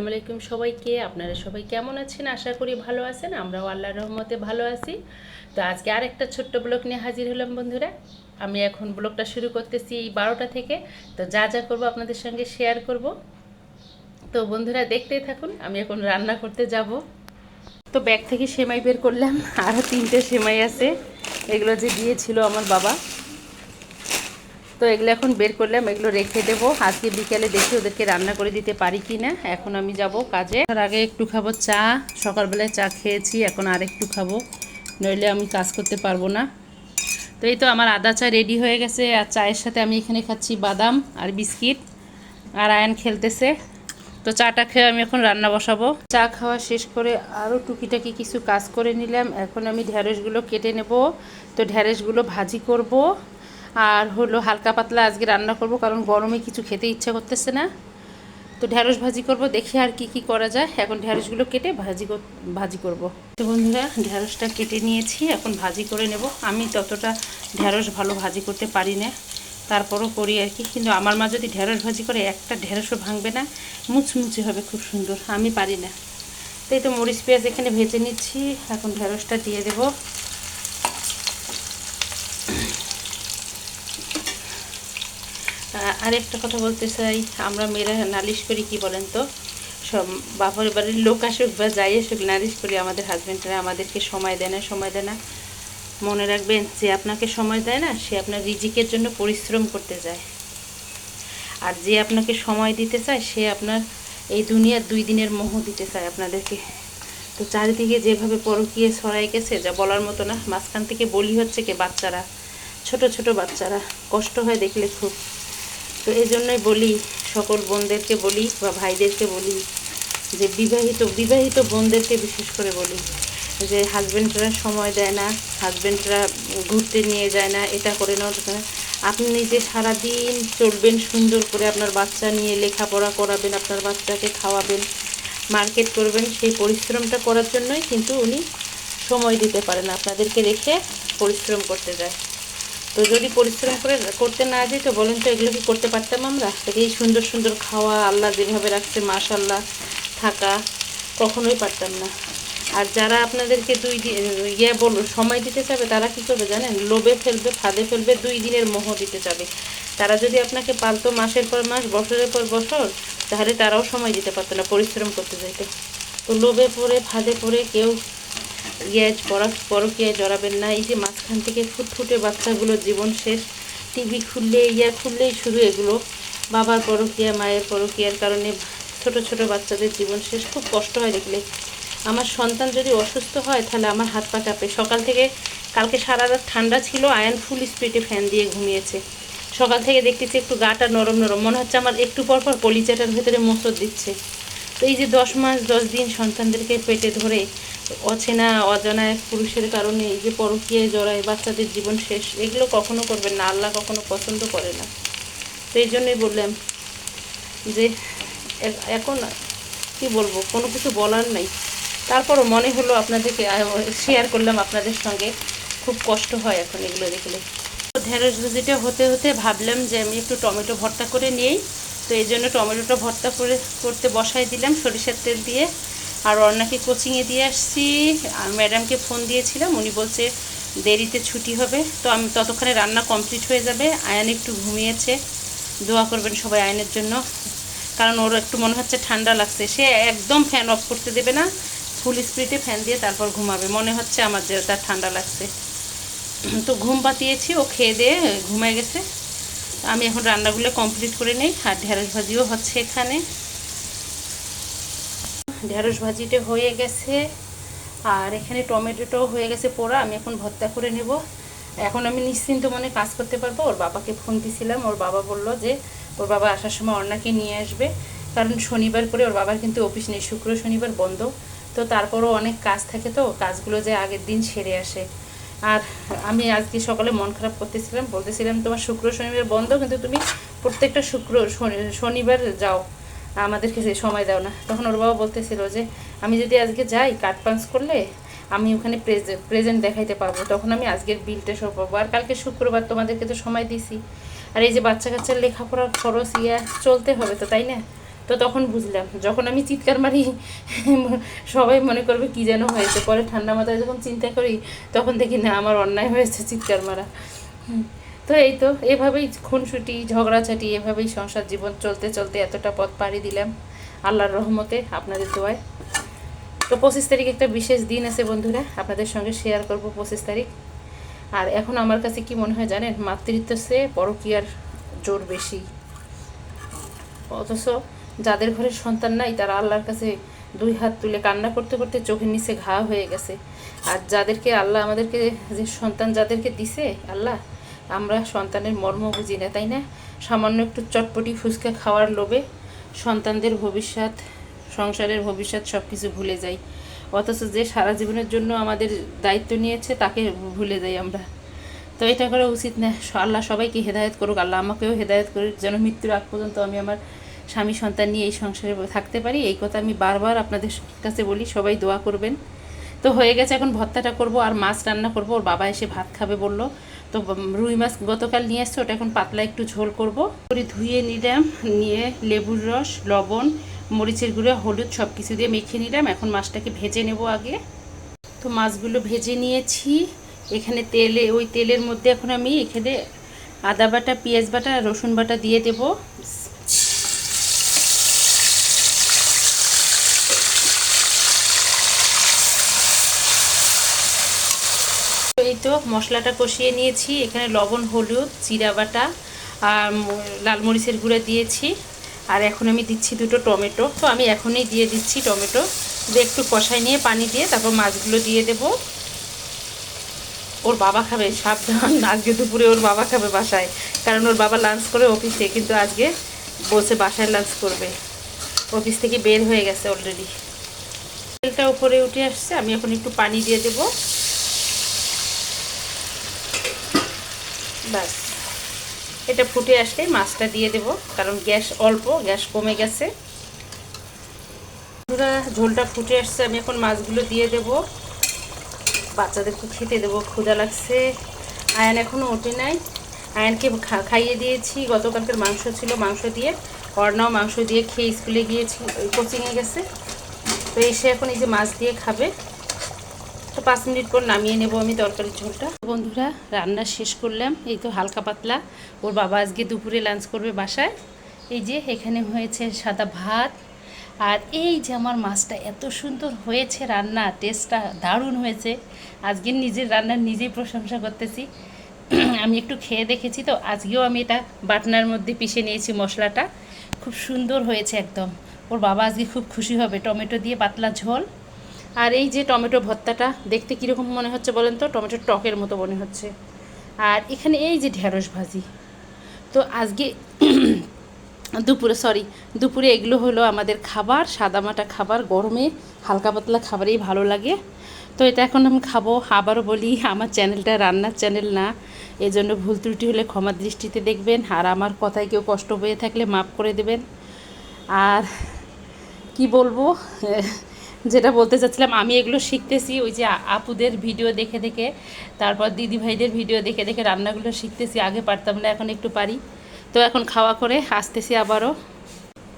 আসসালামু আলাইকুম সবাইকে। আপনারা সবাই কেমন আছেন? আশা করি ভালো আছেন। আমরাও আল্লাহর রহমতে ভালো আছি। তো আজকে আর একটা ছোট্ট ব্লগ নিয়ে হাজির হলাম বন্ধুরা। আমি এখন ব্লগটা শুরু করতেছি এই বারোটা থেকে। তো যা যা করব আপনাদের সঙ্গে শেয়ার করব। তো বন্ধুরা, দেখতেই থাকুন, আমি এখন রান্না করতে যাব। তো ব্যাগ থেকে সেমাই বের করলাম। আরও তিনটে সেমাই আছে। এগুলো যে দিয়েছিল আমার বাবা। তো এগুলো এখন বের করলাম, এগুলো রেখে দেবো। আজকে বিকেলে দেখি ওদেরকে রান্না করে দিতে পারি কি না এখন আমি যাব কাজে। তার আগে একটু খাব চা। সকালবেলায় চা খেয়েছি, এখন আর একটু খাব। নইলে আমি কাজ করতে পারব না। তো এই তো আমার আদা চা রেডি হয়ে গেছে, আর চায়ের সাথে আমি এখানে খাচ্ছি বাদাম আর বিস্কিট। আর আয়ন খেলতেছে। তো চাটা খেয়ে আমি এখন রান্না বসাবো। চা খাওয়া শেষ করে আরও টুকিটাকি কিছু কাজ করে নিলাম। এখন আমি ঢ্যাঁড়সগুলো কেটে নেব। তো ঢ্যাঁড়সগুলো ভাজি করব। আর হলো হালকা পাতলা আজকে রান্না করব, কারণ গরমে কিছু খেতে ইচ্ছা করতেছে না। তো ঢ্যাঁড়স ভাজি করব, দেখি আর কি কি করা যায়। এখন ঢ্যাঁড়সগুলো কেটে ভাজি ভাজি করব। তো বন্ধুরা ঢ্যাঁড়সটা কেটে নিয়েছি, এখন ভাজি করে নেব। আমি ততটা ঢ্যাঁড়স ভালো ভাজি করতে পারি না, তারপরও করি আর কি। কিন্তু আমার মা যদি ঢ্যাঁড়স ভাজি করে, একটা ঢ্যাঁড়সও ভাঙবে না, মুচমুচে হবে খুব সুন্দর, আমি পারি না। তো এই তো মরিচ পেঁয়াজ এখানে ভেজে নিচ্ছি, এখন ঢ্যাঁড়সটা দিয়ে দেবো। আ- আরেকটা কথা বলতে চাই, আমরা মেয়েরা নালিশ করি কি বলেন তো? সব বাপের বাড়ির লোক আসুক বা যাই আসুক, নালিশ করি আমাদের হাজব্যান্ডরা আমাদেরকে সময় দেয় না, সময় দেয় না। মনে রাখবেন, যে আপনাকে সময় দেয় না, সে আপনার রিজিকের জন্য পরিশ্রম করতে যায়। আর যে আপনাকে সময় দিতে চায়, সে আপনার এই দুনিয়ার দুই দিনের মোহ দিতে চায় আপনাদেরকে। তো চারিদিকে যেভাবে পরকিয়ে ছড়াই গেছে, যা বলার মতো না, মাঝখান থেকে বলি হচ্ছে কি বাচ্চারা, ছোট ছোট বাচ্চারা, কষ্ট হয় দেখলে খুব। তো এই জন্যই বলি, সকল বোনদেরকে বলি বা ভাইদেরকে বলি যে বিবাহিত বিবাহিত বোনদেরকে বিশেষ করে বলি যে হাজব্যান্ডরা সময় দেয় না হাজব্যান্ডরা ঘুরতে নিয়ে যায় না, এটা করে না ওটা। আপনি নিজে সারাদিন চলবেন সুন্দর করে, আপনার বাচ্চা নিয়ে লেখাপড়া করাবেন, আপনার বাচ্চাকে খাওয়াবেন, মার্কেট করবেন, সেই পরিশ্রমটা করার জন্যই কিন্তু উনি সময় দিতে পারেন, আপনাদেরকে রেখে পরিশ্রম করতে যায় তো যদি পরিশ্রম করে করতে না যাই, তো বলেন তো এগুলো কি করতে পারতাম আমরা? এই সুন্দর সুন্দর খাওয়া, আল্লাহ যেভাবে রাখছে মাশাল্লাহ থাকা, কখনোই পারতাম না। আর যারা আপনাদেরকে দুই দিন ইয়ে বল, সময় দিতে চাবে, তারা কি করবে জানেন? লোভে ফেলবে, ফাঁদে ফেলবে, দুই দিনের মোহ দিতে চাবে। তারা যদি আপনাকে পালতো মাসের পর মাস, বছরের পর বছর, তাহলে তারাও সময় দিতে পারতো না পরিশ্রম করতে যাইতো। তো লোভে পড়ে, ফাঁদে পড়ে কেউ ইয়ে পড়া পরকীয়ায় জড়াবেন না। এই যে মাঝখান থেকে ফুটফুটে বাচ্চাগুলোর জীবন শেষ। টিভি খুললে ইয়া খুললেই শুরু এগুলো। বাবার পরকিয়া, মায়ের পরকিয়ার কারণে ছোট ছোট বাচ্চাদের জীবন শেষ। খুব কষ্ট হয় দেখলে। আমার সন্তান যদি অসুস্থ হয়, তাহলে আমার হাত পা কাঁপে। সকাল থেকে কালকে সারা রাত ঠান্ডা ছিল, আয়ন ফুল স্পিডে ফ্যান দিয়ে ঘুমিয়েছে। সকাল থেকে দেখতেছি একটু গাটা নরম নরম। মনে হচ্ছে আমার একটু পর পর কলিজাটার ভেতরে মোচড় দিচ্ছে। তো এই যে দশ মাস, দশ দিন সন্তানদেরকে পেটে ধরে অচেনা, অজানা পুরুষের কারণে এই যে পরকীয়ায় জড়ায়, বাচ্চাদের জীবন শেষ, এগুলো কখনো করবেন না। আল্লাহ কখনো পছন্দ করে না। তো এই জন্যই বললাম যে এখন কি বলব, কোনো কিছু বলার নাই। তারপরও মনে হলো আপনাদেরকে শেয়ার করলাম আপনাদের সঙ্গে। খুব কষ্ট হয় এখন এগুলো দেখলে। ঢেঁড়স ভাজিটা হতে হতে ভাবলাম যে আমি একটু টমেটো ভর্তা করে নিই তো এই জন্য টমেটোটা ভর্তা করে, করতে বসাই দিলাম, সরিষার তেল দিয়ে। আর অর্ণাকে কোচিংয়ে দিয়ে আসছি। আর ম্যাডামকে ফোন দিয়েছিলাম, উনি বলছে দেরিতে ছুটি হবে। তো আমি ততক্ষণে রান্না কমপ্লিট হয়ে যাবে। আয়ান একটু ঘুমিয়েছে। দোয়া করবেন সবাই আয়নের জন্য। কারণ ওর একটু মনে হচ্ছে ঠান্ডা লাগছে। সে একদম ফ্যান অফ করতে দেবে না। ফুল স্পিডে ফ্যান দিয়ে তারপর ঘুমাবে। মনে হচ্ছে আমার যে তার ঠান্ডা লাগছে। তো ঘুম পাতিয়েছি, ও খেয়ে দিয়ে ঘুমায় গেছে। আমি এখন রান্নাগুলো কমপ্লিট করে নিই, আর ঢেঁড়স ভাজিও হচ্ছে এখানে। ঢেঁড়স ভাজিটা হয়ে গেছে, আর এখানে টমেটোটাও হয়ে গেছে পোড়া, আমি এখন ভর্তা করে নেব। এখন আমি নিশ্চিন্ত মনে কাজ করতে পারব, ওর বাবাকে ফোন দিছিলাম, ওর বাবা বলল যে ওর বাবা আসার সময় অর্ণাকে নিয়ে আসবে, কারণ শনিবার করে ওর বাবার কিন্তু অফিস নেই, শুক্র শনিবার বন্ধ। তো তারপরও অনেক কাজ থাকে তো, কাজগুলো যে আগের দিন সেরে আসে। আর আমি আজকে সকালে মন খারাপ করতেছিলাম, বলতেছিলাম তোমার শুক্র শনিবার বন্ধ, কিন্তু তুমি প্রত্যেকটা শুক্র শনি- শনিবার যাও, আমাদেরকে যে সময় দাও না। তখন ওর বাবা বলতেছিল যে, আমি যদি আজকে যাই কার্ড পাঞ্চ করলে, আমি ওখানে প্রেজেন্ট প্রেজেন্ট দেখাইতে পারব। তখন আমি আজকের বিলটা সব পাবো। আর কালকে শুক্রবার তোমাদেরকে তো সময় দিছি আর এই যে বাচ্চা কাচ্চার লেখাপড়ার খরচ ইয়া, চলতে হবে তো, তাই না? তো তখন বুঝলাম, যখন আমি চিৎকার মারি, সবাই মনে করবে কি যেন হয়েছে। পরে ঠান্ডা মাথায় যখন চিন্তা করি, তখন দেখি না, আমার অন্যায় হয়েছে চিৎকার মারা। তো এই তো, এভাবেই খুনসুটি, ঝগড়াঝাটি, এভাবেই সংসার জীবন চলতে চলতে এতটা পথ পাড়ি দিলাম। আল্লাহর রহমতে আপনাদের দোয়ায়। তো পঁচিশ তারিখ একটা বিশেষ দিন আছে বন্ধুরা, আপনাদের সঙ্গে শেয়ার করব পঁচিশ তারিখ। আর এখন আমার কাছে কি মনে হয় জানেন, মাতৃত্ব সে পরকীয়ার জোর বেশি। অথচ যাদের ঘরে সন্তান নাই, তারা আল্লাহর কাছে দুই হাত তুলে কান্না করতে করতে চোখের নিচে ঘা হয়ে গেছে। আর যাদেরকে আল্লাহ আমাদেরকে যে সন্তান যাদেরকে দিছে, আল্লাহ, আমরা সন্তানের মর্ম বুঝি না, তাই না? সামান্য একটু চটপটি ফুচকা খাওয়ার লোভে সন্তানদের ভবিষ্যৎ, সংসারের ভবিষ্যৎ সব কিছু ভুলে যাই। অথচ যে সারা জীবনের জন্য আমাদের দায়িত্ব নিয়েছে, তাকে ভুলে যাই আমরা। তো এটা করা উচিত না। আল্লাহ সবাইকে হেদায়ত করুক, আল্লাহ আমাকেও হেদায়ত করুক। যেন মৃত্যুর আগ পর্যন্ত আমি আমার স্বামী সন্তান নিয়ে এই সংসারে থাকতে পারি, এই কথা আমি বারবার আপনাদের কাছে বলি, সবাই দোয়া করবেন। তো হয়ে গেছে, এখন ভর্তাটা করব, আর মাছ রান্না করব, ওর বাবা এসে ভাত খাবে বলল। তো রুই মাছ গতকাল নিয়ে আসছে ওটা এখন পাতলা একটু ঝোল করব। করে ধুয়ে নিলাম, নিয়ে লেবুর রস, লবণ, মরিচের গুঁড়ো, হলুদ সব কিছু দিয়ে মেখে নিলাম। এখন মাছটাকে ভেজে নেব আগে। তো মাছগুলো ভেজে নিয়েছি। এখানে তেলে, ওই তেলের মধ্যে এখন আমি এখানে আদা বাটা, পেঁয়াজ বাটা, রসুন বাটা দিয়ে দেব তো এই তো মশলাটা কষিয়ে নিয়েছি। এখানে লবণ, হলুদ, জিরা বাটা লাল মরিচের গুঁড়া দিয়েছি। আর এখন আমি দিচ্ছি দুটো টমেটো। তো আমি এখনই দিয়ে দিচ্ছি টমেটো। দিয়ে একটু কষাই নিয়ে পানি দিয়ে তারপর মাছগুলো দিয়ে দেব। ওর বাবা খাবে, সাবধান। আজকে দুপুরে ওর বাবা খাবে বাসায়। কারণ ওর বাবা লাঞ্চ করে অফিসে কিন্তু আজকে বসে বাসায় লাঞ্চ করবে। অফিস থেকে বের হয়ে গেছে অলরেডি তেলটা উপরে উঠে আসছে, আমি এখন একটু পানি দিয়ে দেবো। ব্যাস। এটা ফুটে আসলেই মাছটা দিয়ে দেব কারণ গ্যাস অল্প গ্যাস কমে গেছে। বন্ধুরা, ঝোলটা ফুটে আসছে আমি এখন মাছগুলো দিয়ে দেব। বাচ্চাদেরকে খেতে দেবো ক্ষুদা লাগছে। আয়ন এখনও ওঠে নাই। আয়নকে খাইয়ে দিয়েছি। গতকালকের মাংস ছিল মাংস দিয়ে। অর্ণাও মাংস দিয়ে খেয়ে স্কুলে গিয়েছি কোচিংয়ে গেছে। তো এসে এখন এই যে মাছ দিয়ে খাবে। তো পাঁচ মিনিট পর নামিয়ে নেব আমি তরকারির ঝোলটা। বন্ধুরা, রান্না শেষ করলাম। এই তো হালকা পাতলা। ওর বাবা আজকে দুপুরে লাঞ্চ করবে বাসায়। এই যে, এখানে হয়েছে সাদা ভাত। আর এই যে আমার মাছটা এত সুন্দর হয়েছে রান্না টেস্টটা দারুণ হয়েছে। আজকে নিজের রান্নার নিজেই প্রশংসা করতেছি। আমি একটু খেয়ে দেখেছি তো, আজকেও আমি এটা বাটনার মধ্যে পিষে নিয়েছি মশলাটা। খুব সুন্দর হয়েছে একদম। ওর বাবা আজকে খুব খুশি হবে, টমেটো দিয়ে পাতলা ঝোল। আর এই যে টমেটো ভর্তাটা, দেখতে কীরকম মনে হচ্ছে বলেন তো? টমেটো টকের মতো মনে হচ্ছে। আর এখানে এই যে ঢেঁড়স ভাজি। তো আজকে দুপুরে সরি দুপুরে এগুলো হলো আমাদের খাবার, সাদামাটা খাবার, গরমে হালকা পাতলা খাবারেই ভালো লাগে। তো এটা এখন আমি খাব। আবারও বলি, আমার চ্যানেলটা রান্নার চ্যানেল না। এজন্য ভুল ত্রুটি হলে ক্ষমা দৃষ্টিতে দেখবেন। আর আমার কথায় কেউ কষ্ট হয়ে থাকলে মাফ করে দেবেন। আর কি বলব? যেটা বলতে চাচ্ছিলাম, আমি এগুলো শিখতেছি, ওই যে আপুদের ভিডিও দেখে দেখে, তারপর দিদি ভাইদের ভিডিও দেখে দেখে রান্নাগুলো শিখতেছি, আগে পারতাম না, এখন একটু পারি। তো এখন খাওয়া করে আসতেছি আবারও।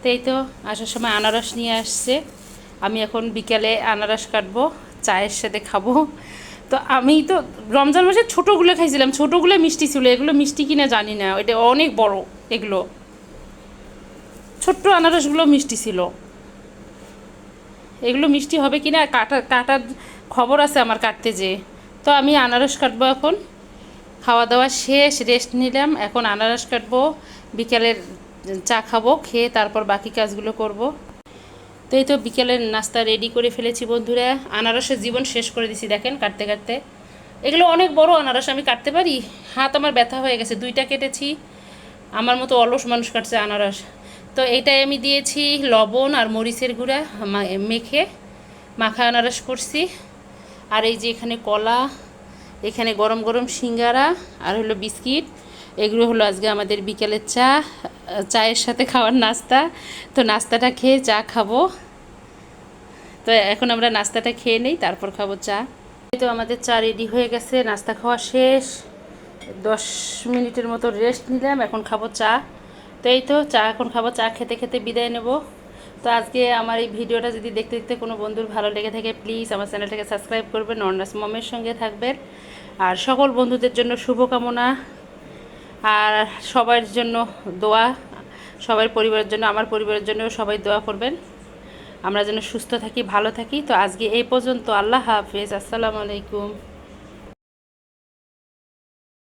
তো এই তো, আসার সময় আনারস নিয়ে আসছে। আমি এখন বিকালে আনারস কাটবো, চায়ের সাথে খাব। তো আমি তো রমজান মাসে ছোটোগুলো খাইছিলাম, ছোটোগুলো মিষ্টি ছিল, এগুলো মিষ্টি কিনা জানি না এটা অনেক বড় এগুলো। ছোট্ট আনারসগুলো মিষ্টি ছিল। এগুলো মিষ্টি হবে কি না কাটা, কাটার খবর আছে আমার কাটতে যে। তো আমি আনারস কাটবো এখন। খাওয়া দাওয়া শেষ রেস্ট নিলাম। এখন আনারস কাটবো। বিকেলের চা খাব, খেয়ে তারপর বাকি কাজগুলো করব। তো এই তো বিকেলের নাস্তা রেডি করে ফেলেছি বন্ধুরা। আনারসের জীবন শেষ করে দিছি, দেখেন কাটতে কাটতে। এগুলো অনেক বড় আনারস, আমি কাটতে পারি? হাত আমার ব্যথা হয়ে গেছে, দুইটা কেটেছি। আমার মতো অলস মানুষ কাটছে আনারস। তো এটাই আমি দিয়েছি লবণ আর মরিচের গুঁড়া মেখে মাখা আনারস করছি। আর এই যে এখানে কলা, এখানে গরম গরম সিঙ্গারা আর হলো বিস্কিট, এগুলো হলো আজকে আমাদের বিকেলের চা, চায়ের সাথে খাওয়ার নাস্তা। তো নাস্তাটা খেয়ে চা খাব। তো এখন আমরা নাস্তাটা খেয়ে নেই, তারপর খাব চা। তো আমাদের চা রেডি হয়ে গেছে, নাস্তা খাওয়া শেষ। দশ মিনিটের মতো রেস্ট নিলাম, এখন খাব চা। তো এই তো, চা এখন খাব, চা খেতে খেতে বিদায় নেব। তো আজকে আমার এই ভিডিওটা যদি দেখতে দেখতে কোনো বন্ধুর ভালো লেগে থাকে প্লিজ আমার চ্যানেলটাকে সাবস্ক্রাইব করবেন অর্নাস মমের সঙ্গে থাকবেন। আর সকল বন্ধুদের জন্য শুভকামনা। আর সবার জন্য দোয়া, সবার পরিবারের জন্য, আমার পরিবারের জন্য সবাই দোয়া করবেন। আমরা যেন সুস্থ থাকি, ভালো থাকি। তো আজকে এই পর্যন্ত, আল্লাহ হাফেজ, আসসালামু আলাইকুম।